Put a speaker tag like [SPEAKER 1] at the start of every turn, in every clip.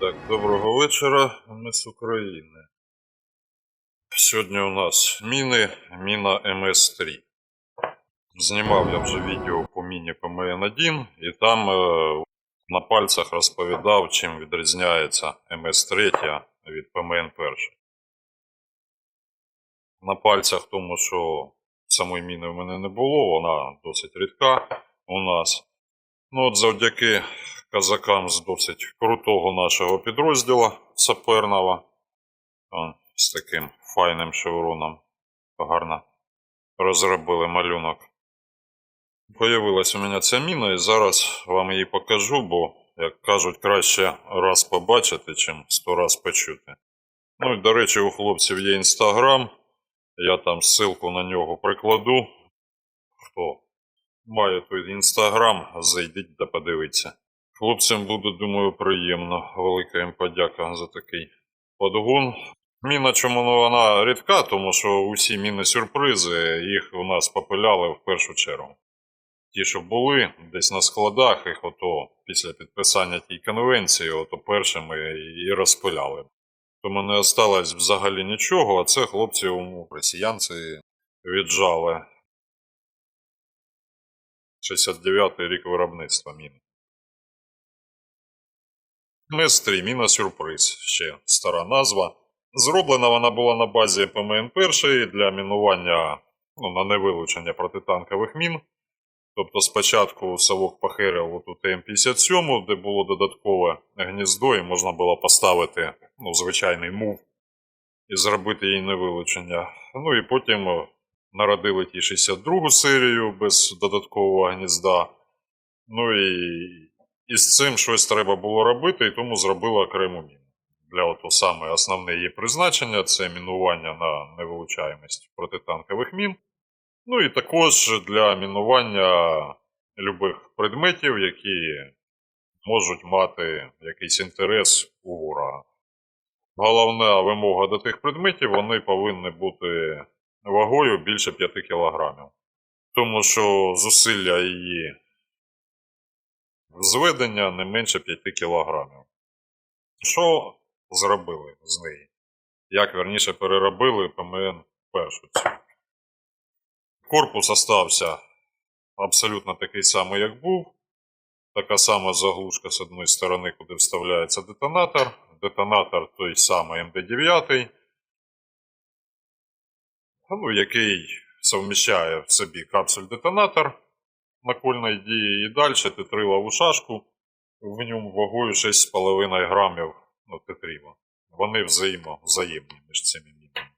[SPEAKER 1] Так, доброго вечора, ми з України. Сьогодні у нас міни, міна МС-3. Знімав я вже відео по міні ПМН-1 і там е, на пальцях розповідав, чим відрізняється МС-3 від ПМН-1. На пальцях тому, що самої міни в мене не було, вона досить рідка у нас. Ну от завдяки казакам з досить крутого нашого підрозділу саперного. З таким файним шевроном. Гарно розробили малюнок. Появилась у мене ця міна, і зараз вам її покажу, бо, як кажуть, краще раз побачити, чим сто раз почути. Ну і, до речі, у хлопців є інстаграм. Я там ссылку на нього прикладу. Хто має той інстаграм, зайдіть та подивіться. Хлопцям буде, думаю, приємно. Велика їм подяка за такий подгон. Міна чому вона рідка, тому що усі міни-сюрпризи їх у нас попиляли в першу чергу. Ті, що були десь на складах, їх ото після підписання тієї конвенції, ото першими і розпиляли. Тому не осталось взагалі нічого, а це хлопці у росіянці віджали. 69-й рік виробництва міни. Местрі, міна сюрприз, ще стара назва. Зроблена вона була на базі ПМН-1 для мінування ну, на невилучення протитанкових мін. Тобто спочатку совок похерив оту ТМ-57, де було додаткове гніздо, і можна було поставити ну, звичайний мув і зробити їй невилучення. Ну і потім е, народили ті 62 серію без додаткового гнізда. Ну і, і з цим щось треба було робити, і тому зробили окрему міну. Для ото саме основне її призначення це мінування на невилучаємість протитанкових мін. Ну і також для мінування любих предметів, які можуть мати якийсь інтерес у ворога. Головна вимога до тих предметів, вони повинні бути вагою більше 5 кг. Тому що зусилля її зведення не менше 5 кг. Що зробили з неї? Як верніше переробили ПМН першу цю? Корпус остався абсолютно такий самий, як був. Така сама заглушка з одної сторони, куди вставляється детонатор. Детонатор той самий МД9, ну, який совміщає в собі капсуль-детонатор накольної дії і далі тетрилову шашку. В ньому вагою 6,5 грамів ну, тетрила. Вони взаємо, взаємні між цими мінами.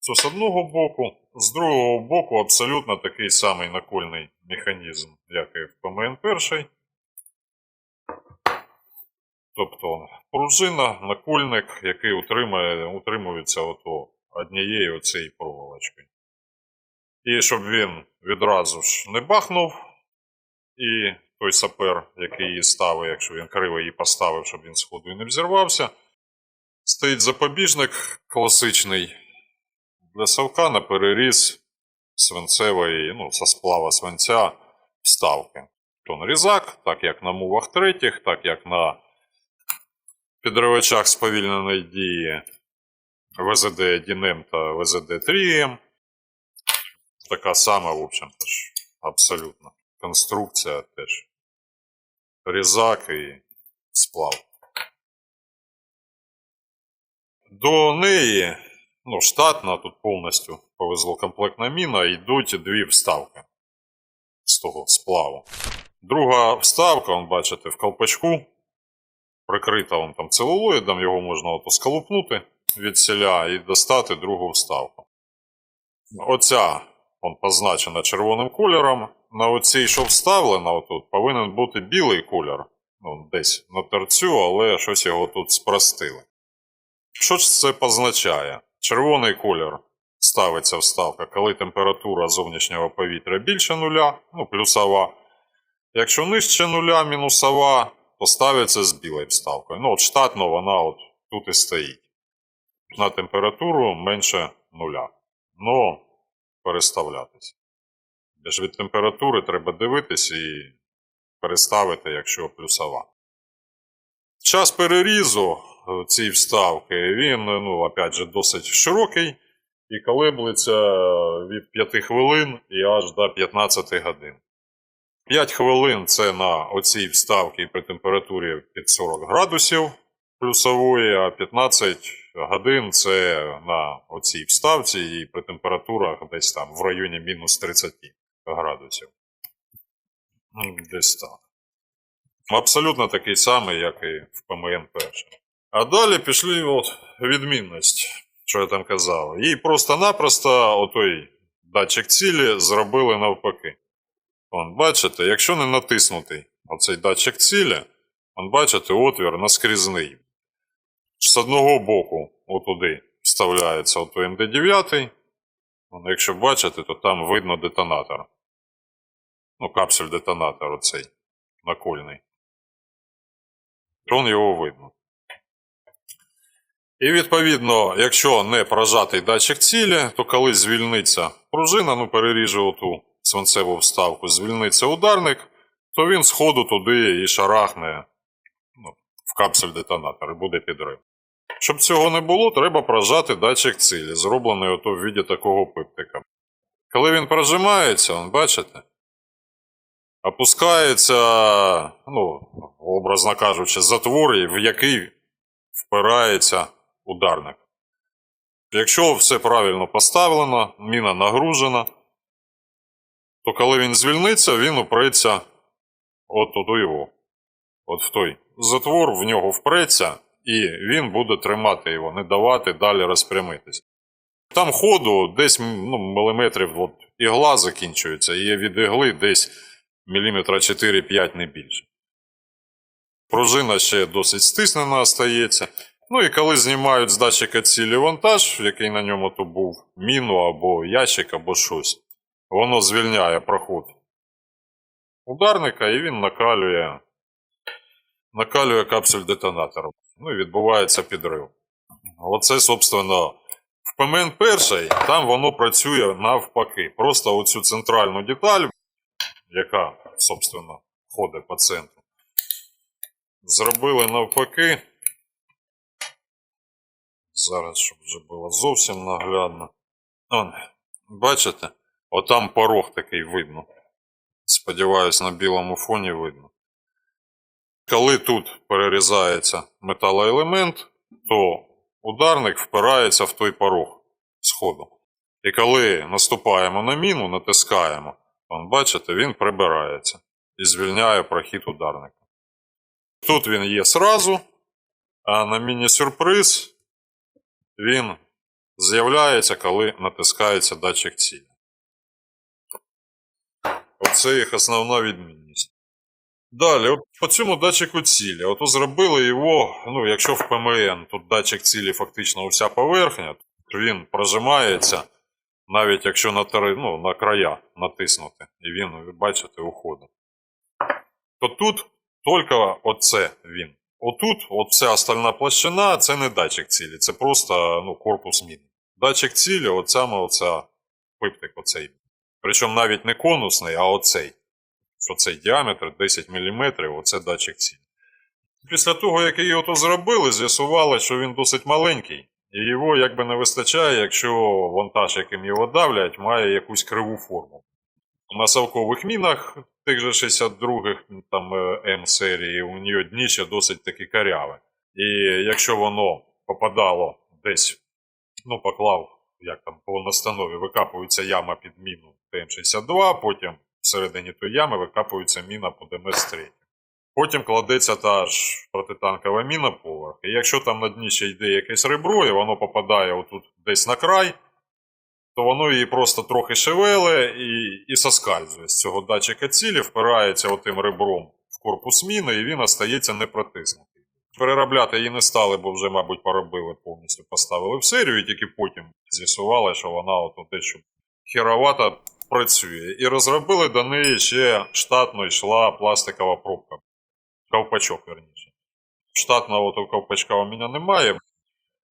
[SPEAKER 1] Це з одного боку, з другого боку абсолютно такий самий накольний механізм, як і в ПМН-1. Тобто пружина, накольник, який утримує, утримується ото однією оцією проволочкою. І щоб він відразу ж не бахнув, і той сапер, який її ставив, якщо він криво її поставив, щоб він сходу і не взірвався, стоїть запобіжник класичний для совка на переріз свинцевої, ну, со сплава свинця вставки. То різак, так як на мувах третіх, так як на підривачах сповільненої дії ВЗД-1М та ВЗД-3М. Така сама, в общем-то ж, абсолютно. Конструкція теж. Різак і сплав. До неї, ну, штатно, тут повністю повезло комплектна міна, йдуть дві вставки з того сплаву. Друга вставка, он, бачите, в колпачку. Прикрита он там целулоїдом, його можна ото скалупнути від селя і достати другу вставку. Оця он позначена червоним кольором. На оцій, що вставлено, отут, повинен бути білий кольор. Ну, десь на торцю, але щось його тут спростили. Що ж це позначає? Червоний кольор ставиться вставка, коли температура зовнішнього повітря більше нуля, ну плюсова. Якщо нижче нуля, мінусова, то ставиться з білою вставкою. Ну, от штатно вона от тут і стоїть. На температуру менше нуля. Ну, переставлятися. Бо ж від температури треба дивитись і переставити, якщо плюсова. Час перерізу е, цієї вставки, він, ну, опять же, досить широкий і колеблеться від 5 хвилин і аж до 15 годин. 5 хвилин це на оцій вставці при температурі під 40 градусів плюсової, а 15 годин це на оцій вставці і при температурах десь там в районі мінус 30 градусів. Ну, Десь так. Абсолютно такий самий, як і в ПМН перший. А далі пішли от відмінність, що я там казав. Їй просто-напросто отой датчик цілі зробили навпаки. Вон, бачите, якщо не натиснутий оцей датчик цілі, вон, бачите, отвір наскрізний. З одного боку, отуди, вставляється ото МД9. Якщо бачите, то там видно детонатор. Ну, капсуль детонатор оцей накольний. Вон його видно. І відповідно, якщо не прожатий датчик цілі, то коли звільниться пружина, ну переріже оту свинцеву вставку, звільниться ударник, то він з ходу туди і шарахне ну, в капсуль детонатор і буде підрив. Щоб цього не було, треба прожати датчик цілі, зроблений ото в віді такого пиптика. Коли він прожимається, бачите, опускається, ну, образно кажучи, затвор, в який впирається ударник. Якщо все правильно поставлено, міна нагружена, то коли він звільниться, він упреться от туди його. От в той затвор в нього впреться, і він буде тримати його, не давати далі розпрямитись. Там ходу десь ну, міліметрів от, ігла закінчується, і від ігли десь міліметра 4-5 не більше. Пружина ще досить стиснена остається. Ну і коли знімають з датчика цілі вантаж, який на ньому то був, міну або ящик, або щось, воно звільняє проход ударника і він накалює, накалює капсуль детонатору. Ну і відбувається підрив. Оце, собственно, в ПМН перший, там воно працює навпаки. Просто оцю центральну деталь, яка, собственно, ходить по центру, зробили навпаки. Зараз, щоб вже було зовсім наглядно. Он, бачите? Отам порог такий видно. Сподіваюсь, на білому фоні видно. Коли тут перерізається металоелемент, то ударник впирається в той порог сходу. І коли наступаємо на міну, натискаємо, он, бачите, він прибирається і звільняє прохід ударника. Тут він є сразу, а на міні-сюрприз він з'являється, коли натискається датчик цілі. Оце їх основна відмінність. Далі, от по цьому датчику цілі. Ото зробили його, ну, якщо в ПМН тут датчик цілі фактично вся поверхня, то він прожимається, навіть якщо на, тери, ну, на края натиснути, і він, ви бачите, уходить. То тут тільки оце він. Отут, от вся остальна площина, це не датчик цілі, це просто ну, корпус міни. Датчик цілі, от саме оця пиптик оцей. Причому навіть не конусний, а оцей. Оцей діаметр 10 мм, оце датчик цілі. Після того, як її зробили, з'ясували, що він досить маленький, і його якби не вистачає, якщо вантаж, яким його давлять, має якусь криву форму. На совкових мінах, тих же 62-х там е, М-серії, у нього дніще досить таки каряве. І якщо воно попадало десь, ну, поклав, як там по настанові, викапується яма під міну ТМ-62, потім всередині тої ями викапується міна по ДМС-3. Потім кладеться та ж протитанкова міна поверх. І якщо там на дні ще йде якесь ребро, і воно попадає отут десь на край, то воно її просто трохи шевеле і, і соскальзує з цього датчика цілі, впирається отим ребром в корпус міни, і він остається непротиснутий. Переробляти її не стали, бо вже, мабуть, поробили повністю, поставили в серію, і тільки потім з'ясували, що вона от дещо херовато працює. І розробили до неї ще штатно йшла пластикова пробка. Ковпачок, верніше. Штатного того ковпачка у мене немає.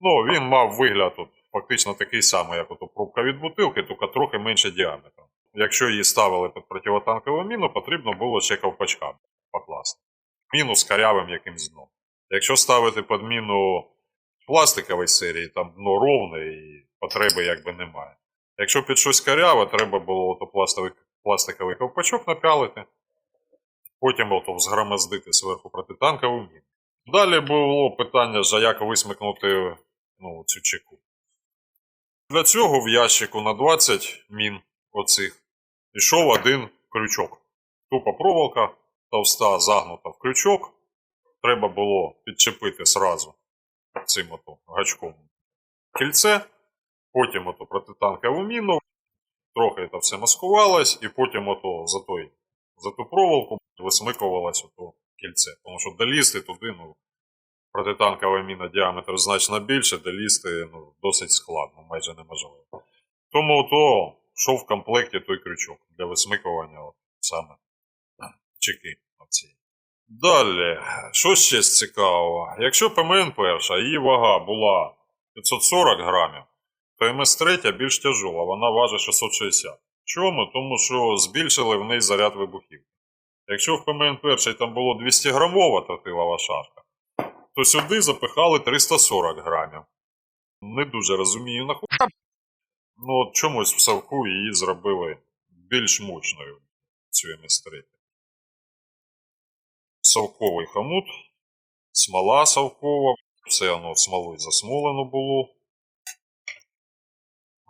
[SPEAKER 1] Ну, він мав вигляд тут фактично такий самий, як ото пробка від бутилки, тільки трохи менше діаметром. Якщо її ставили під противотанкову міну, потрібно було ще ковпачка покласти. Міну з карявим якимсь дном. Якщо ставити подміну пластикової серії, там дно ровне і потреби якби немає. Якщо під щось каряве, треба було пластиковий ковпачок напялити, потім ото взгромоздити зверху протитанкову міну. Далі було питання, ж, а як висмикнути ну, цю чеку. Для цього в ящику на 20 мін оцих пішов один крючок. Тупа проволока товста загнута в крючок. Треба було підчепити сразу цим ото гачком кільце, потім ото протитанкову міну, трохи це все маскувалось, і потім ото за, той, за ту проволоку висмикувалось ото кільце. Тому що долізти туди, ну, протитанкова міна діаметр значно більше, долізти ну, досить складно, майже неможливо. Тому то йшов в комплекті той крючок для висмикування от, саме чеки. Далі, що ще з цікавого? Якщо ПМН перша, її вага була 540 грамів, то МС3 більш тяжола, вона важить 660. Чому? Тому що збільшили в неї заряд вибухів. Якщо в ПМН перший там було 200 грамова тротилова шашка, то сюди запихали 340 грамів. Не дуже розумію нахуя. Ну, от чомусь в Савку її зробили більш мощною, цю МС3. Савковий хомут, смола савкова, все воно смолою засмолено було.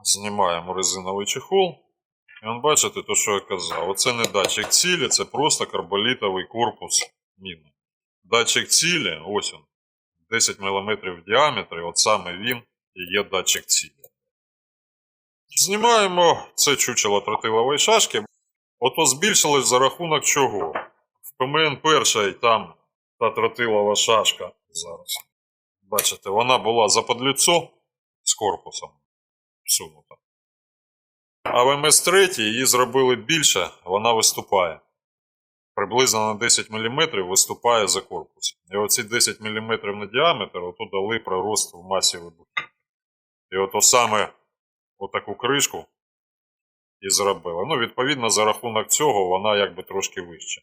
[SPEAKER 1] Знімаємо резиновий чехол. І он бачите, то, що я казав. Оце не датчик цілі, це просто карболітовий корпус міни. Датчик цілі, ось він, 10 мм в діаметрі, от саме він і є датчик цілі. Знімаємо це чучело тротилової шашки. Ото збільшилось за рахунок чого? В ПМН перший там та тротилова шашка зараз. Бачите, вона була заподліцо з корпусом всунута. А в МС3 її зробили більше, вона виступає. Приблизно на 10 мм виступає за корпус. І оці 10 мм на діаметр ото дали прирост в масі вибухів. І ото саме отаку кришку і зробили. Ну, відповідно, за рахунок цього вона якби трошки вища,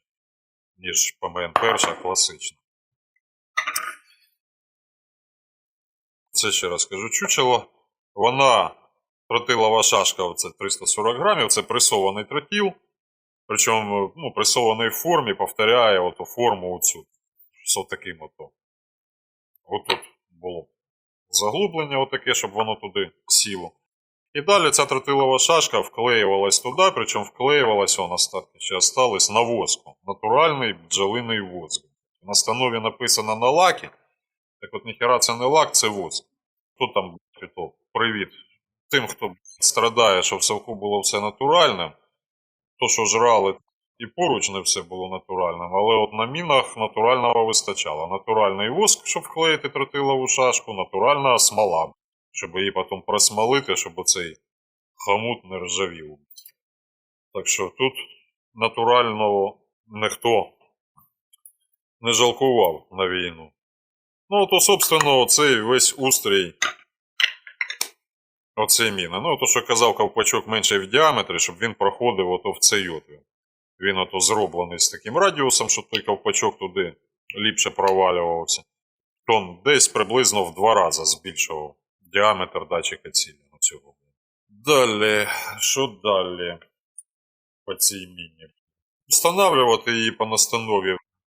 [SPEAKER 1] ніж ПМН перша класична. Це ще раз кажу чучело. Вона тротилова шашка, це 340 грамів, це пресований тротіл. Причому ну, пресований в формі повторяє оту форму оцю. З таким ото. Отут було заглублення отаке, щоб воно туди сіло. І далі ця тротилова шашка вклеювалась туди, причому вклеювалась вона ще осталась на воску. Натуральний бджолиний воск. На станові написано на лакі. Так от ніхера це не лак, це воск. Хто там привіт тим, хто страдає, що в совку було все натуральним. То, що жрали, і поруч не все було натуральним, але от на мінах натурального вистачало. Натуральний воск, щоб вклеїти тротилову шашку, натуральна смола, щоб її потім просмолити, щоб оцей хомут не ржавів. Так що тут натурального ніхто не жалкував на війну. Ну, то, собственно, оцей весь устрій. Оцей міна. Ну, то, що казав ковпачок менший в діаметрі, щоб він проходив ото в цей отвір. Він ото зроблений з таким радіусом, щоб той ковпачок туди ліпше провалювався. То десь приблизно в два рази збільшував діаметр датчика цілі цього. Далі, що далі по цій міні? Встановлювати її по настанові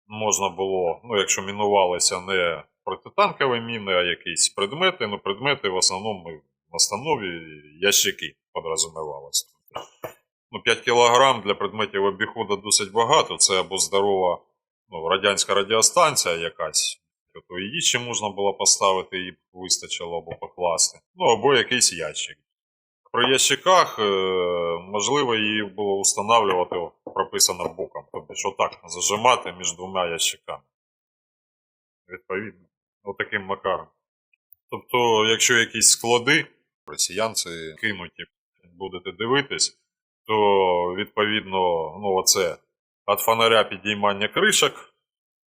[SPEAKER 1] можна було, ну, якщо мінувалися не протитанкові міни, а якісь предмети. Ну, предмети в основному в основі ящики подразумевалось. Ну, 5 кг для предметів обіходу досить багато. Це або здорова ну, радянська радіостанція якась, то її ще можна було поставити, її вистачило або покласти. Ну, або якийсь ящик. При ящиках, е, можливо, її було встановлювати, прописано боком. Тобто, що так, зажимати між двома ящиками. Відповідно, отаким макаром. Тобто, якщо якісь склади, росіянці кинуті, будете дивитись, то відповідно, ну, оце від фонаря підіймання кришок,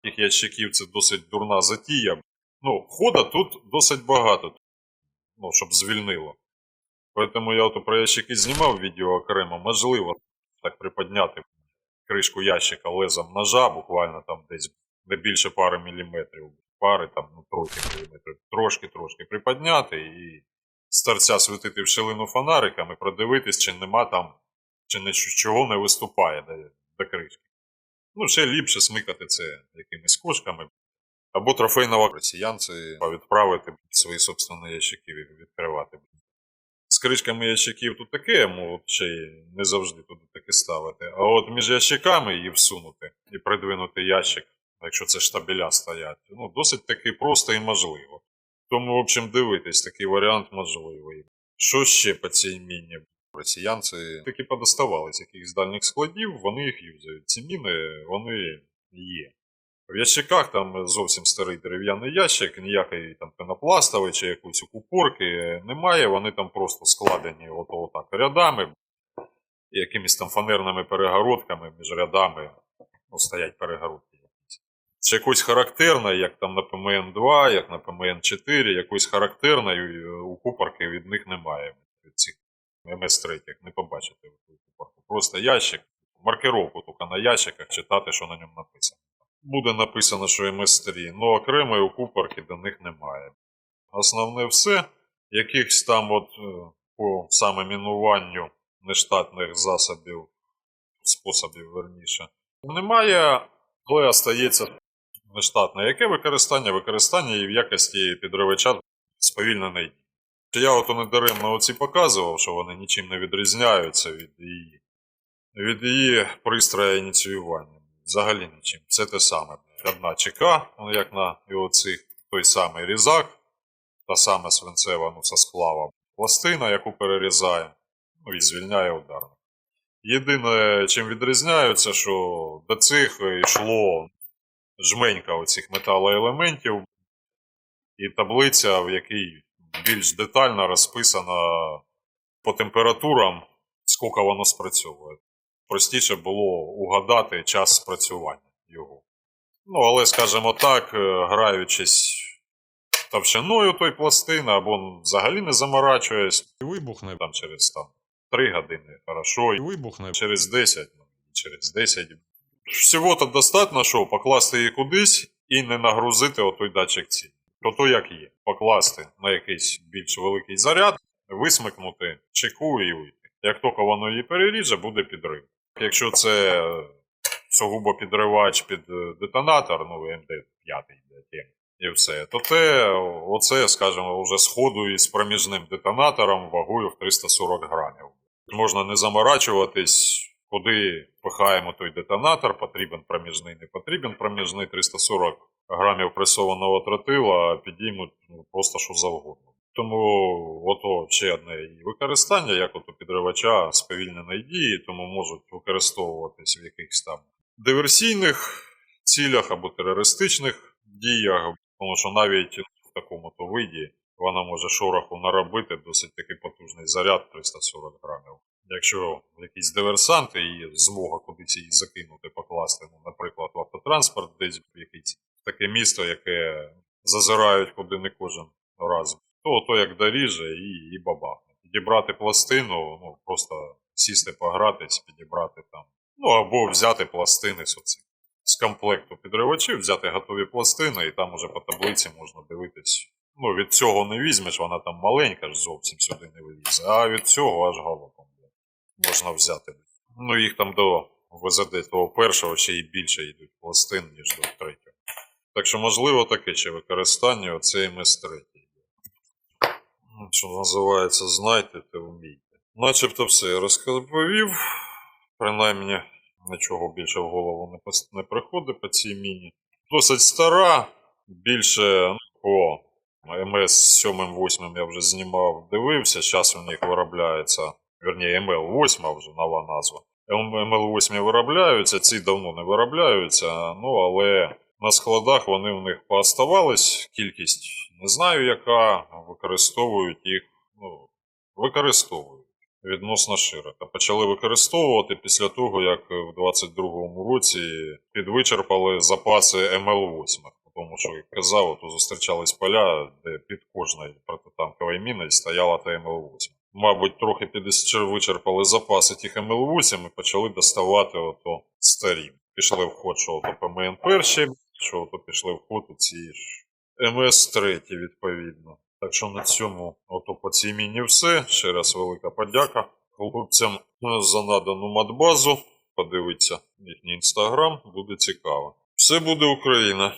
[SPEAKER 1] тих ящиків це досить дурна затія. Ну, хода тут досить багато, ну, щоб звільнило. Тому я ото про ящики знімав відео окремо, можливо, так приподняти кришку ящика лезом ножа, буквально там десь не більше пари міліметрів. пари, там, ну, трохи міліметрів, трошки-трошки приподняти і з торця світити в шилину фонариками, продивитись, чи нема там, чи не, чого не виступає до, до кришки. Ну, ще ліпше смикати це якимись кошками. Або трофейного росіянці відправити свої собственні ящики від- відкривати. З кришками ящиків тут таке, мов ще й не завжди туди таке ставити. А от між ящиками її всунути і придвинути ящик, якщо це штабеля стоять, ну, досить таки просто і можливо. Тому, в общем, дивитись, такий варіант можливий. Що ще по цій міні? Росіянці таки подоставали з якихось дальніх складів, вони їх юзають. Ці міни, вони є. В ящиках там зовсім старий дерев'яний ящик, ніякої там пенопластової чи якоїсь упорки немає, вони там просто складені от, отак рядами, якимись там фанерними перегородками між рядами ну, стоять перегородки. Чи якось характерне, як там на ПМН-2, як на ПМН-4, якоїсь характерної е, у купорки від них немає. Від цих МС-3 не побачите в ту купорку. Просто ящик, маркировку тільки на ящиках читати, що на ньому написано. Буде написано, що МС3, але окремої у до них немає. Основне все, якихось там от е, по саме мінуванню нештатних засобів, способів верніше, немає, але остається нештатне. Яке використання? Використання і в якості підривача сповільненої дії. Я от недаремно оці показував, що вони нічим не відрізняються від її, від її пристрою ініціювання. Взагалі нічим. Це те саме. Одна ЧК, ну, як на і той самий різак, та сама свинцева ну, со сплавом пластина, яку перерізає, ну і звільняє ударник. Єдине, чим відрізняються, що до цих йшло жменька оцих металоелементів і таблиця, в якій більш детально розписана по температурам, скільки воно спрацьовує. Простіше було угадати час спрацювання його. Ну, але, скажімо так, е, граючись товщиною той пластини, або взагалі не заморачуєсь,
[SPEAKER 2] І вибухне,
[SPEAKER 1] там через там, 3 години, хорошо,
[SPEAKER 2] і вибухне.
[SPEAKER 1] через 10, ну, через 10. Всього-то достатньо, що покласти її кудись і не нагрузити отой датчик цілі. То то як є. Покласти на якийсь більш великий заряд, висмикнути чеку і уйти. Як тільки воно її переріже, буде підрив. Якщо це е, сугубо підривач під е, детонатор, ну МД-5 і все, то те, оце, скажімо, вже сходу із проміжним детонатором вагою в 340 грамів. Можна не заморачуватись, куди пихаємо той детонатор, потрібен проміжний, не потрібен проміжний 340 грамів пресованого тротила підіймуть ну, просто що завгодно. Тому ото ще одне використання, як ото підривача сповільненої дії, тому можуть використовуватись в якихось там диверсійних цілях або терористичних діях, тому що навіть в такому то виді вона може шороху наробити досить такий потужний заряд 340 грамів. Якщо якийсь диверсант і змога кудись її закинути, покласти, ну, наприклад, в автотранспорт, десь в якесь таке місто, яке зазирають куди не кожен раз, то то як доріже і, і бабахне. Підібрати пластину, ну просто сісти погратись, підібрати там. Ну або взяти пластини з. З комплекту підривачів, взяти готові пластини, і там уже по таблиці можна дивитись. Ну, від цього не візьмеш, вона там маленька ж зовсім сюди не вилізе, а від цього аж галопом можна взяти. Ну, їх там до ВЗД того першого ще й більше йдуть пластин, ніж до третього. Так що, можливо, таке ще використання оцей МС-3. Ну, Що називається, знайте та вмійте. Начебто все я розповів. Принаймні, нічого більше в голову не, приходить по цій міні. Досить стара, більше ну, по МС 7-8 я вже знімав, дивився. Зараз у них виробляється, верніше, МЛ-8 вже нова назва. МЛ-8 виробляються, ці давно не виробляються, ну але на складах вони у них пооставались, кількість не знаю яка, використовують їх, ну, використовують відносно широко. Почали використовувати після того, як в 22-му році підвичерпали запаси МЛ-8. Тому що, як казав, то зустрічались поля, де під кожною протитанковою міною стояла та МЛ-8. Мабуть, трохи підвичерпали запаси тих МЛ-8 і почали доставати ото старі. Пішли в ход, що ото ПМН перші, що ото пішли в ход ці ж МС-3 відповідно. Так що на цьому, ото по цій міні все. Ще раз велика подяка хлопцям е, за надану матбазу. Подивіться їхній інстаграм, буде цікаво. Все буде Україна!